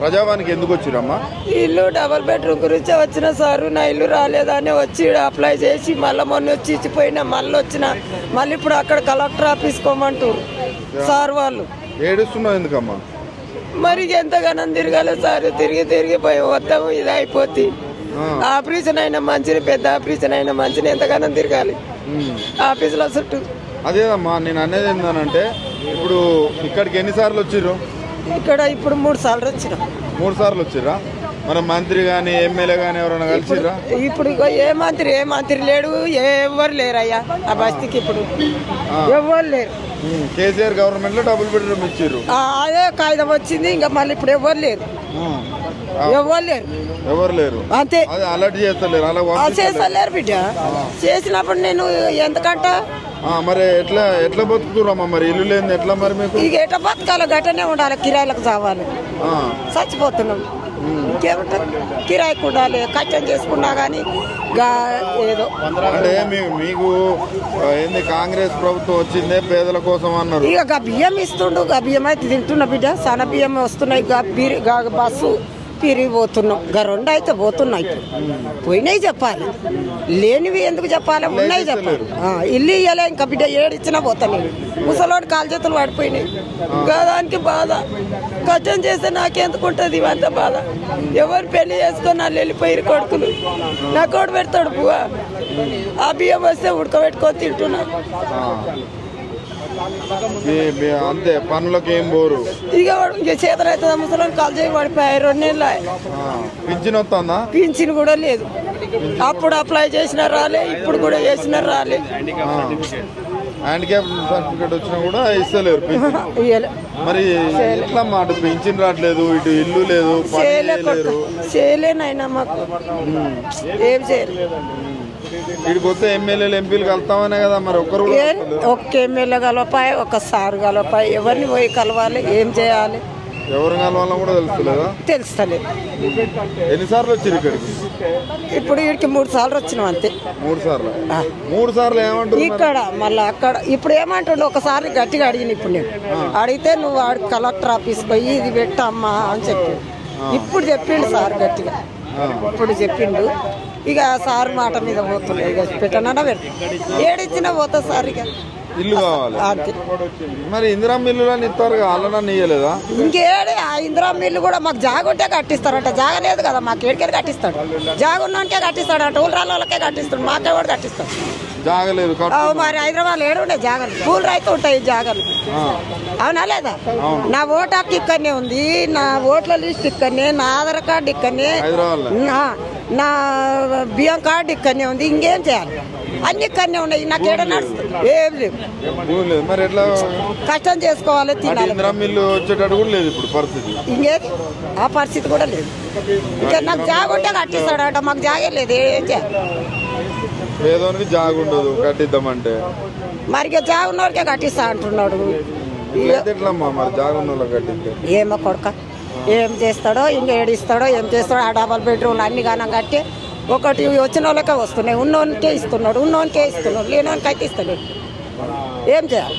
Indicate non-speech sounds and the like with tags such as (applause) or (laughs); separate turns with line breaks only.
ప్రజావానికి ఎందుకు వచ్చిరమ్మా?
ఇల్లు double bedroom గురించి వచ్చిన సారు. నా ఇల్లు రాలేదని వచ్చి అప్లై చేసి మళ్ళీ మొన్న వచ్చి ఇచ్చిపోయినా మళ్ళీ వచ్చిన. మళ్ళీ ఇప్పుడు అక్కడ కలెక్టర్ ఆఫీస్ కోమంటారు సార్ వాళ్ళు.
ఏడుస్తున్నావు ఎందుకమ్మా?
మరి ఎంతగానో తిరగాలి సార్? తిరిగి తిరిగి పోయి మొత్తం ఇది అయిపోద్ది. ఆపరేషన్ అయినా మంచిని పెద్ద ఆపరేషన్ అయినా మంచిని ఎంతగానో తిరగాలి? ఆఫీసులో చుట్టూ
అదేదమ్మా నేను అనేది ఏంటంటే ఇప్పుడు ఇక్కడికి ఎన్నిసార్లు వచ్చిర్రు?
ఇక్కడ ఇప్పుడు మూడు సార్లు వచ్చిన.
మూడు సార్లు వచ్చిర్రా? మన మంత్రి కానీ ఎమ్మెల్యే కానీ ఎవరైనా కలిసిర్రా?
ఇప్పుడు ఇగో ఏ మంత్రి ఏ మంత్రి లేడు ఎవరు లేరు అయ్యా ఆ బస్తీకి ఇప్పుడు. ఎవరు లేరు.
కేసీఆర్ గవర్నమెంట్లో డబుల్ బెడ్రూమ్ ఇచ్చిర్రు.
ఆ, అదే కాగితం వచ్చింది ఇంకా మళ్ళీ ఇప్పుడు ఎవరు లేరు. ఎవరు లేరు.
ఎవరు లేరు?
అంతే.
అలర్ట్ చేస్తలేరు అలా.
చేస్తలేరు బిడ్డ. చేసినప్పుడు నేను ఎంతకంట
ఆ, మరి ఎట్లా ఎట్లా బతుకుతురమ్మా మరి? ఇల్లు లేని ఎట్లా మరి మీకు?
ఇక ఎట బతకాలి గట్టనే ఉండాలి కిరాయిలకు చావాలి.
ఆ,
చచ్చిపోతున్నాం. ఇంకేముంటుంది? కిరాయికి ఉండాలి కష్టం చేసుకున్నా కానీ ఏదో.
అంటే మీ- మీకు ఆ, ఏంది కాంగ్రెస్ ప్రభుత్వం వచ్చిందే పేదల కోసం అన్నారు.
ఇక గా బియ్యం ఇస్తుండు గా బియ్యం అయితే తింటున్నా బిడ్డ. సన్న బియ్యం వస్తున్నాయి గా పీరి గా బస్సు. పిరిగి పోతున్నాం గా రెండు అయితే పోతున్నాయి పోయినాయి చెప్పాలి. లేనివి ఎందుకు చెప్పాలి? ఉన్నాయి చెప్పాలి. ఆ, ఇల్లు ఇయ్యలే ఇంకా బిడ్డ ఏడిచ్చినా పోతాను ముసలోడు కాలు చేతులు పడిపోయినాయి. గా దానికి బాధ. కష్టం చేస్తే నాకెందుకుంటుంది ఇవంతా బాధ? ఎవరు పెళ్ళి చేసుకొని వాళ్ళు వెళ్ళిపోయి కొడుకులు? నా కొడు పెడతాడు పువ్వా ఆ బియ్యం వస్తే ఉడకబెట్టుకొని తింటున్నా
అంతే పనులకు ఏం పోరు
ఇక ఇక చేతన అవుతుంది ముసలం కాల్ చేయి పడిపోయాయి రెండు నెలలు
పింఛన్ వస్తుందా?
పింఛన్ కూడా లేదు. అప్పుడు అప్లై చేసిన రాలే ఇప్పుడు కూడా చేసిన రాలే.
హ్యాండిక్యాప్ సర్టిఫికేట్ వచ్చినా కూడా ఇస్తలేరు. (laughs) మరి ఎట్లా మాట పింఛన్ రావట్లేదు ఇటు ఇల్లు లేదు పని
చేయలే
చేయలేరు.
కొట్టు చేయలేనైనా మాకు. ఏం చేయలేదు
వస్తే ఎమ్మెల్యేలు ఎంపీలు కలుతామనే కదా మరి
ఏ ఒక్క ఎమ్మెల్యే కలపాయి ఒక సార్ కలపాయి ఎవరిని పోయి కలవాలి ఏం చేయాలి?
ఎవరు కలవాలో కూడా తెలుస్తలేదా?
తెలుస్తలేదు.
ఎన్నిసార్లు వచ్చారు ఇక్కడికి?
ఇప్పుడు వీడికి మూడు సార్లు వచ్చినాం అంతే.
మూడు సార్లు. మూడు సార్లు ఏమంటారు?
ఇక్కడ మళ్ళీ అక్కడ ఇప్పుడు ఏమంటుండే ఒకసారి గట్టిగా అడిగిన ఇప్పుడు నేను. అడిగితే నువ్వు కలెక్టర్ ఆఫీస్ పోయి ఇది పెట్టమ్మా అని చెప్పి ఇప్పుడు చెప్పిండు సార్ గట్టిగా. ఇప్పుడు చెప్పిండు. ఇక సార్ మాట మీద పోతుండే. ఇక పెట్టనన్నా పెడతా. ఏడిచ్చినా పోతా సార్ ఇక.
ఇల్లు కావాలి. మరి ఇందిరా మిల్లులని ఇస్తారు అల్లనని ఇయ్యలేదా
ఇంకేడే ఆ ఇందిరా మిల్లు కూడా మాకు జాగ ఉంటే కట్టిస్తారంట. జాగ లేదు కదా మాకు ఏడికే కట్టిస్తాడు. జాగ ఉన్నోనికే కట్టిస్తాడు అంట ఊళ్ళ వాళ్ళకే కట్టిస్తాడు. మాకే కూడా కట్టిస్తాడు.
జాగలేదు
మరి హైదరాబాద్ ఏడుండే జాగలు? పూలు రైతు ఉంటాయి ఈ జాగలు. అవునా లేదా? నా ఓటు హక్కు ఇక్కడనే ఉంది నా ఓట్ల లిస్ట్ ఇక్కడనే నా ఆధార్ కార్డు ఇక్కడనే నా బియ్యం కార్డు ఇక్కడనే ఉంది ఇంకేం చేయాలి? అన్ని ఇక్కడనే ఉన్నాయి నాకు ఏడ నడుస్తుంది ఏం లేవు. కష్టం చేసుకోవాలి తినాలి. ఇంకేది? ఆ పరిస్థితి కూడా లేదు. ఇంకా నాకు జాగ ఉంటే కట్టిస్తాడట మాకు జాగే లేదు ఏం చేయాలి?
పేదోనికి జాగ ఉండదు కట్టిద్దామంటే.
మరి ఇక జాగ ఉన్నోడికే కట్టిస్తా అంటున్నాడు.
ఎట్లమ్మా మరి జాగ ఉన్న వాళ్ళకి కట్టిద్దే?
ఏమో కొడుక ఏం చేస్తాడో ఇంకా ఏడిస్తాడో ఏం చేస్తాడో ఆ డబల్ బెడ్రూమ్లు అన్ని గానం కట్టి ఒకటి వచ్చిన వాళ్ళకే వస్తున్నాయి. ఉన్నోనికే ఇస్తున్నాడు ఉన్నోనికే ఇస్తున్నాడు లేనోనికైతే ఇస్తలేడు ఏం చేయాలి?